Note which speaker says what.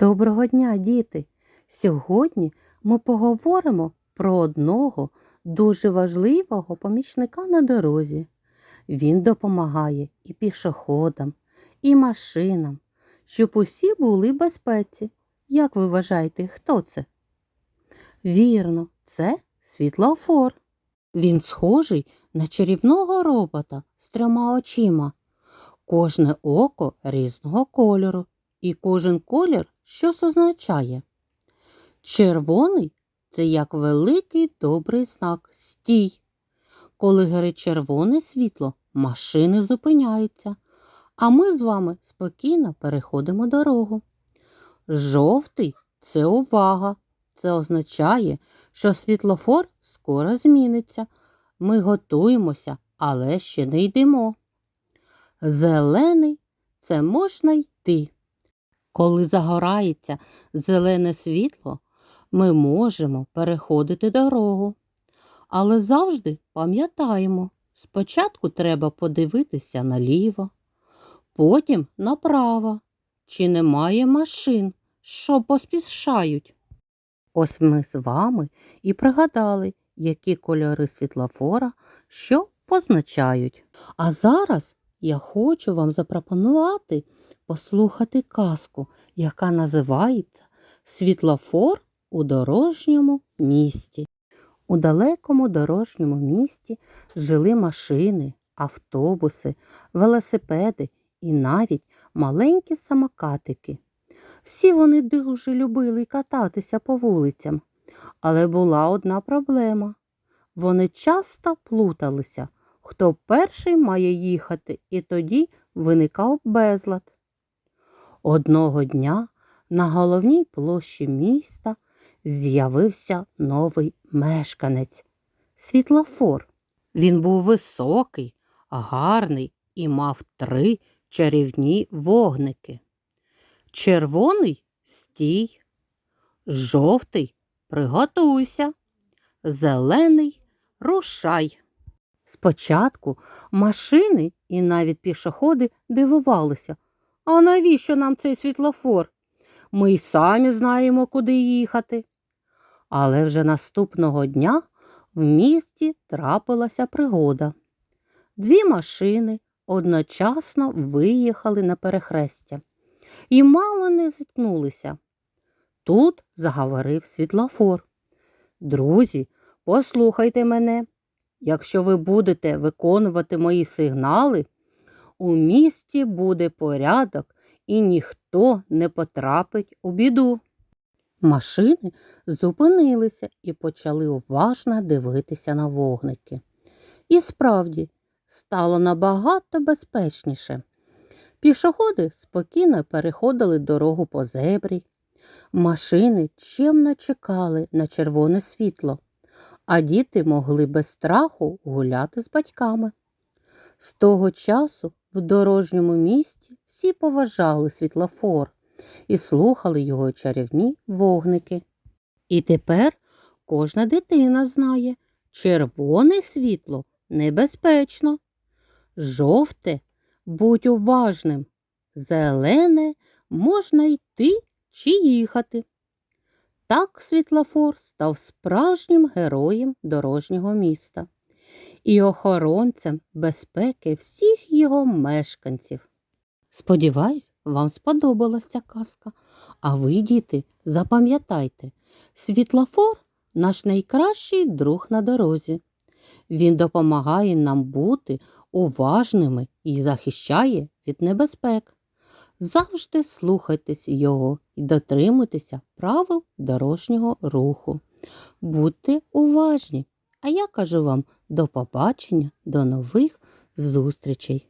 Speaker 1: Доброго дня, діти! Сьогодні ми поговоримо про одного дуже важливого помічника на дорозі. Він допомагає і пішоходам, і машинам, щоб усі були в безпеці. Як ви вважаєте, хто це? Вірно, це світлофор. Він схожий на чарівного робота з трьома очима. Кожне око різного кольору, і кожен колір щось означає. Червоний це як великий добрий знак стій. Коли горить червоне світло, машини зупиняються, а ми з вами спокійно переходимо дорогу. Жовтий це увага. Це означає, що світлофор скоро зміниться. Ми готуємося, але ще не йдемо. Зелений це можна йти. Коли загорається зелене світло, ми можемо переходити дорогу. Але завжди пам'ятаємо, спочатку треба подивитися наліво, потім направо, чи немає машин, що поспішають. Ось ми з вами і пригадали, які кольори світлофора що позначають. А зараз я хочу вам запропонувати послухати казку, яка називається Світлофор у дорожньому місті. У далекому дорожньому місті жили машини, автобуси, велосипеди і навіть маленькі самокатики. Всі вони дуже любили кататися по вулицям, але була одна проблема. Вони часто плуталися, хто перший має їхати, і тоді виникав безлад. Одного дня на головній площі міста з'явився новий мешканець світлофор. Він був високий, гарний і мав три чарівні вогники. Червоний стій, жовтий приготуйся, зелений рушай. Спочатку машини і навіть пішоходи дивувалися, а навіщо нам цей світлофор? Ми й самі знаємо, куди їхати. Але вже наступного дня в місті трапилася пригода. Дві машини одночасно виїхали на перехрестя і мало не зіткнулися. Тут заговорив світлофор. Друзі, послухайте мене. Якщо ви будете виконувати мої сигнали, у місті буде порядок і ніхто не потрапить у біду. Машини зупинилися і почали уважно дивитися на вогники. І справді стало набагато безпечніше. Пішоходи спокійно переходили дорогу по зебрі. Машини чемно чекали на червоне світло, а діти могли без страху гуляти з батьками. З того часу в дорожньому місті всі поважали світлофор і слухали його чарівні вогники. І тепер кожна дитина знає, червоне світло небезпечно, жовте будь уважним, зелене можна йти чи їхати. Так світлофор став справжнім героєм дорожнього міста і охоронцем безпеки всіх його мешканців. Сподіваюсь, вам сподобалася ця казка. А ви, діти, запам'ятайте, світлофор наш найкращий друг на дорозі. Він допомагає нам бути уважними і захищає від небезпек. Завжди слухайтесь його і дотримуйтеся правил дорожнього руху. Будьте уважні! А я кажу вам до побачення, до нових зустрічей!